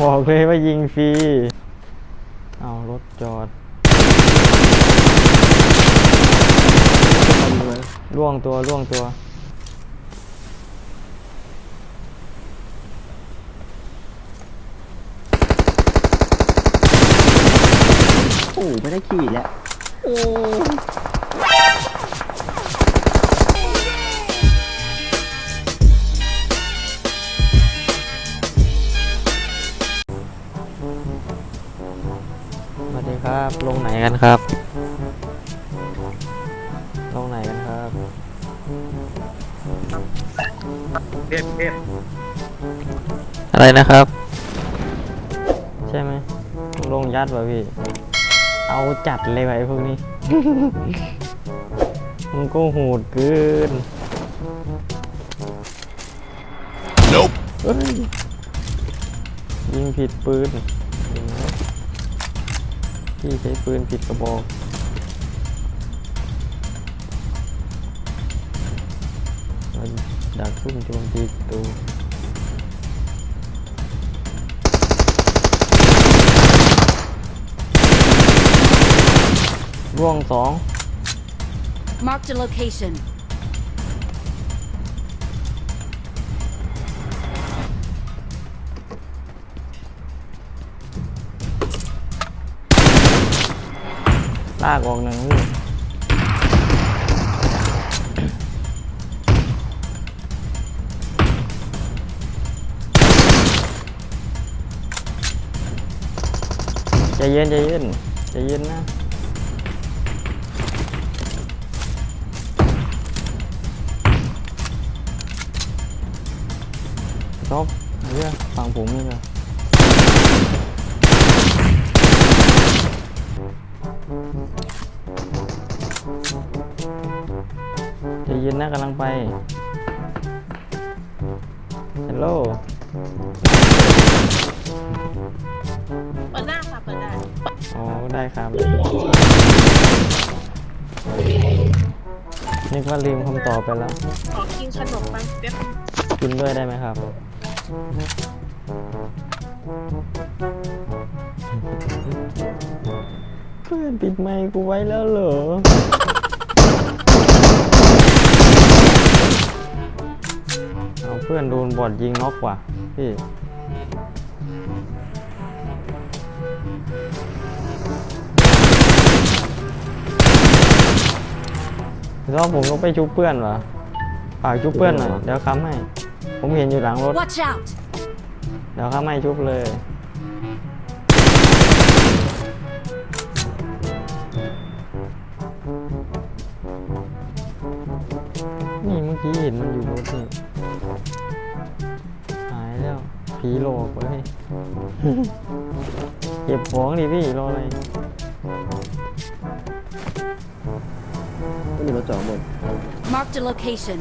บอกเลยว่ายิงฟรี เอารถจอดล่วงตัวล่วงตัว โอ้ไม่ได้ขี่แล้วโอ้ ครับ ลงไหนกันครับ ลงไหนกันครับเทพเทพอะไรนะครับ ใช่ไหมลงยัดวะพี่ เอาจัดเลยว่ะไอ้พวกนี้ มันก็โหดเกิน Nope เอ้ยยิงผิดปืน เห็นไหมพี่ใช้ปืนผิดกระบอกดักซุ่มโจมตีศัตรูร่วงสอง Marked a location. ากออกหนึ่งพี่ใจเย็นใจเย็นใจเย็นนะจบเรื่องฟังผมนี่เลย นะกำลังไปฮัลโหลเปิดหน้าค่ะเปิดได้อ๋อได้ครับนึกว่าลืมคำตอบไปแล้ว ขอกินขนมปังเป๊บกินด้วยได้ไหมครับ เพื่อนปิดไมค์กูไว้แล้วเหรอ พื่อนโดนบอดยิงน็อกว่ะพี่แล้วผมต้องไปชุบเพื่อนเหรอฝากชุบเพื่อนหน่อยเดี๋ยวค้ำให้ ผมเห็นอยู่หลังรถ Watch out! เดี๋ยวค้ำให้ชุบเลย นี่เมื่อกี้เห็นมันอยู่รถนี่หายแล้ว ผีโลกเว้ยเก็บของดิพี่รออะไรไม่มีรถจอดหมด Marked a location.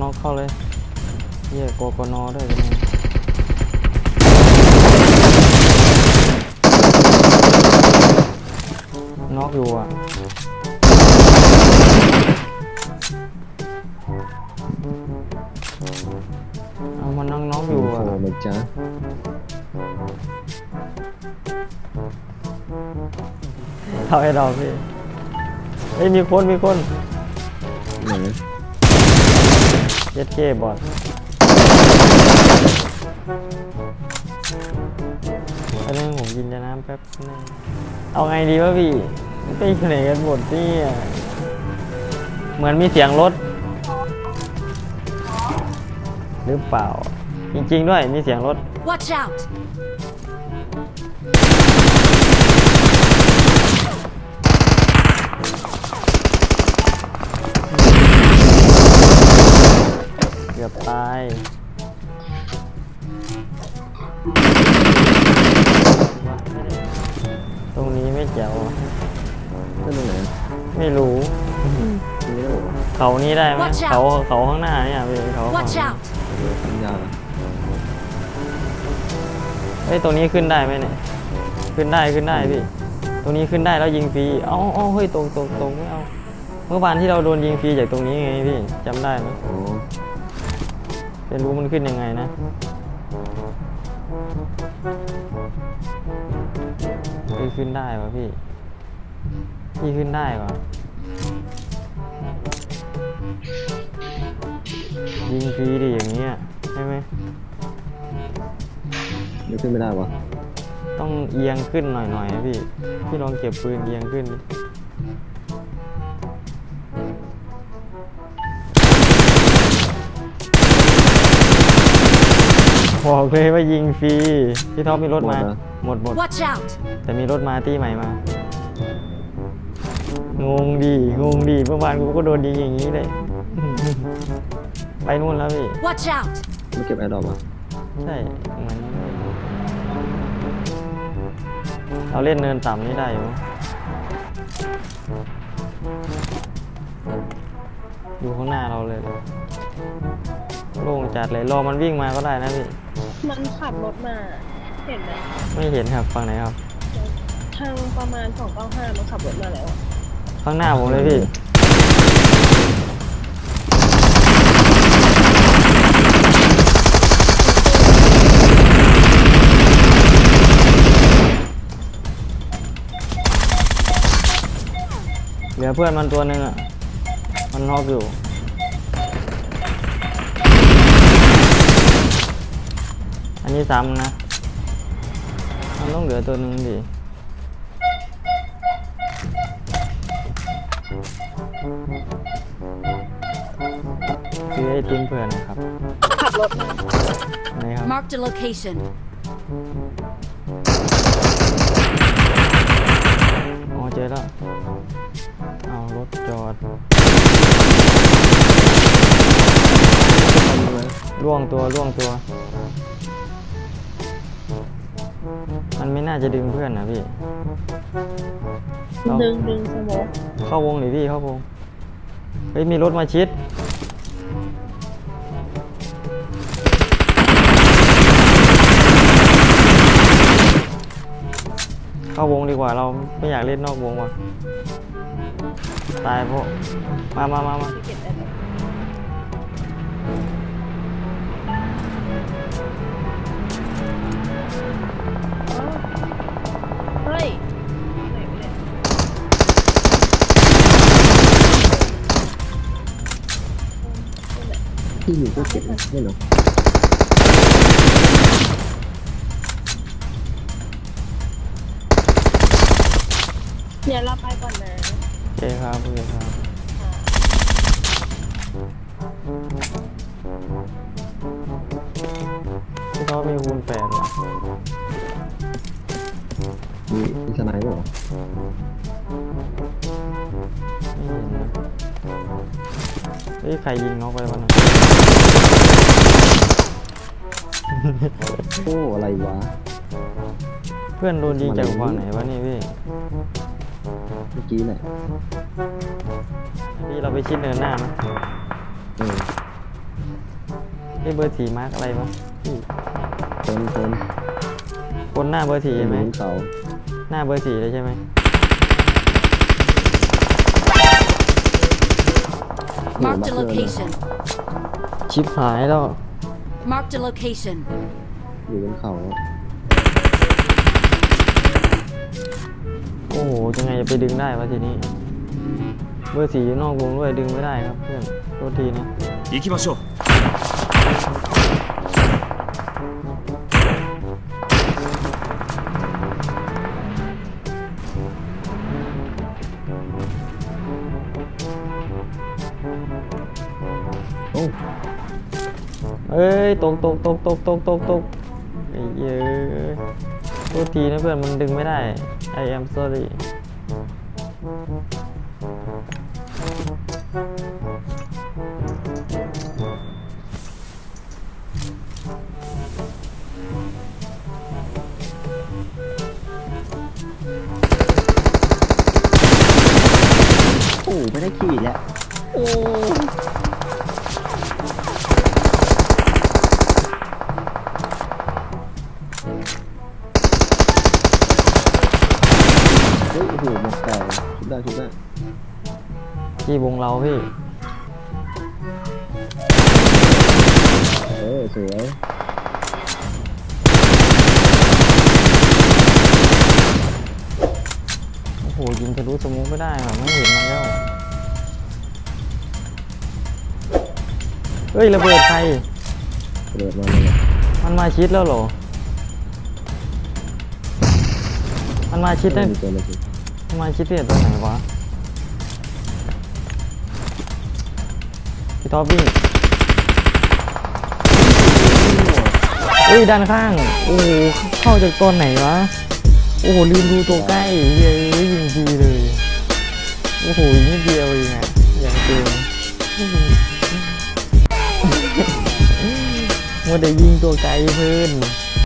น็อกน็อกเข้าเลยเยี่ยโกโกนอด้วยเป็นไงน็อกอยู่อะเอามันนั่งน็อกอยู่อะโอ้มันจ้าเข้าให้ดอกพี่เฮ้ยมีคนมีคนไหน เย็ดเก้บอดแป๊บนึงผมกินยาน้ำแป๊บนึงเอาไงดีวะพี่ไปอยู่ไหนกันหมดเนี่ยเหมือนมีเสียงรถ หรือเปล่า จริง ๆ ด้วยมีเสียงรถ Watch out! เกือบตายตรงนี้ไม่แจ๋วอะนั่นตรงไหนไม่รู้ ตรงนี้ได้หรอเขานี้ได้ไหม Watch out เขาเขาข้างหน้าเนี่ยพี่เขา Watch out! เออปัญญาเฮ้ยตรงนี้ขึ้นได้ไหมเนี่ย ขึ้นได้ขึ้นได้พี่ ตรงนี้ขึ้นได้แล้วยิงฟรีเอ้าเอ้าเฮ้ยตรงตรงตรงไม่เอา เมื่อวานที่เราโดนยิงฟรีจากตรงนี้ไงพี่จำได้ไหมโอ้ จะรู้มันขึ้นยังไงนะพี่ขึ้นได้วะพี่ พี่ขึ้นได้วะยิงฟรีดิอย่างเงี้ยใช่ไหมไม่ขึ้นไม่ได้วะต้องเอียงขึ้นหน่อยๆนะพี่ พี่ลองเก็บปืนเอียงขึ้น บอกเลยว่ายิงฟรี พี่ท็อปมีรถมาหมดหมด Watch out! แต่มีรถมาตี้ใหม่มา งงดีงงดีเมื่อวานกูก็โดนยิงอย่างนี้เลย ไปนู่นแล้วพี่ Watch out! ไม่เก็บแอร์ดรอปอะใช่เหมือนเราเล่นเนินต่ำนี่ได้อยู่อยู่ข้างหน้าเราเลย โล่งจัดเลยรอมันวิ่งมาก็ได้นะพี่ มันขับรถมา เห็นไหมไม่เห็นครับฝั่งไหนครับ ทางประมาณ295มันขับรถมาแล้วอะข้างหน้าผมเลยพี่ เหลือเพื่อนมันตัวหนึ่งอะ มันนอกอยู่ นนี้ซ้ำนะ มันต้องเหลือตัวหนึ่งดิคือไอติมเพื่อนนะครับขับรถมาไหนครับ Marked a location. อ๋อเจอแล้ว เอารถจอดล่วงตัวล่วงตัว มันไม่น่าจะดึงเพื่อนนะพี่เราดึงดึงสโมกเข้าวงหรือพี่เข้าวง เฮ้ยมีรถมาชิด เข้าวงดีกว่าเราไม่อยากเล่นนอกวงว่ะ ตายเพราะมามามามา ที่อยู่ก็เก็บไม่เหรอเดี๋ยวเราไปก่อนนะโอเคครับโอเคครับพี่ท็อปมีคูณแปดเหรอมีมีสไนเปอร์เหรอ ฮ้ยใครยิงน็อกไปวะน่ะโอ้อะไรวะเพื่อนโดนยิงจากฝั่งไหนวะนี่พี่เมื่อกี้แหละพี่เราไปชิดเนินหน้าไหมเออไอ้เบอร์สีมาร์กอะไรวะพี่คนคนคนหน้าเบอร์สีใช่ไหมบนเขา หน้าเบอร์สีเลยใช่ไหม Marked a location. ชิปหายแล้ว Marked a location. อยู่บนเขาอะ โอ้โหยังไงจะไปดึงได้วะทีนี้ เบอร์สีอยู่นอกวงด้วยดึงไม่ได้ครับเพื่อนโทษทีนะ 行きましょう เอ้ยตกตกตกตกตกตกตกไอ้เยอะโทษทีนะเพื่อนมันดึงไม่ได้ I am sorry โอ้ไม่ได้ขี่แล้ว ที่วงเราพี่เออสวยโอ้โหยิงทะลุสมุกไม่ได้ค่ะไม่เห็นมันแล้วเฮ้ยระเบิดใครเปิดมาเลยมันมาชิดแล้วเหรอ มันมาชิดได้มีตัวอะไรสิมันมาชิดเนี่ยตัวไหนวะ พี่ท็อปวิ่งเอ้ยด้านข้าง โอ้โหเข้าจากตอนไหนวะ โอ้โหลืมดูตัวใกล้เฮ้ยยิงดีเลย โอ้โหอีกนิดเดียวเองอะอย่างเดิมมัวแต่ยิงตัวไกลเพิ่น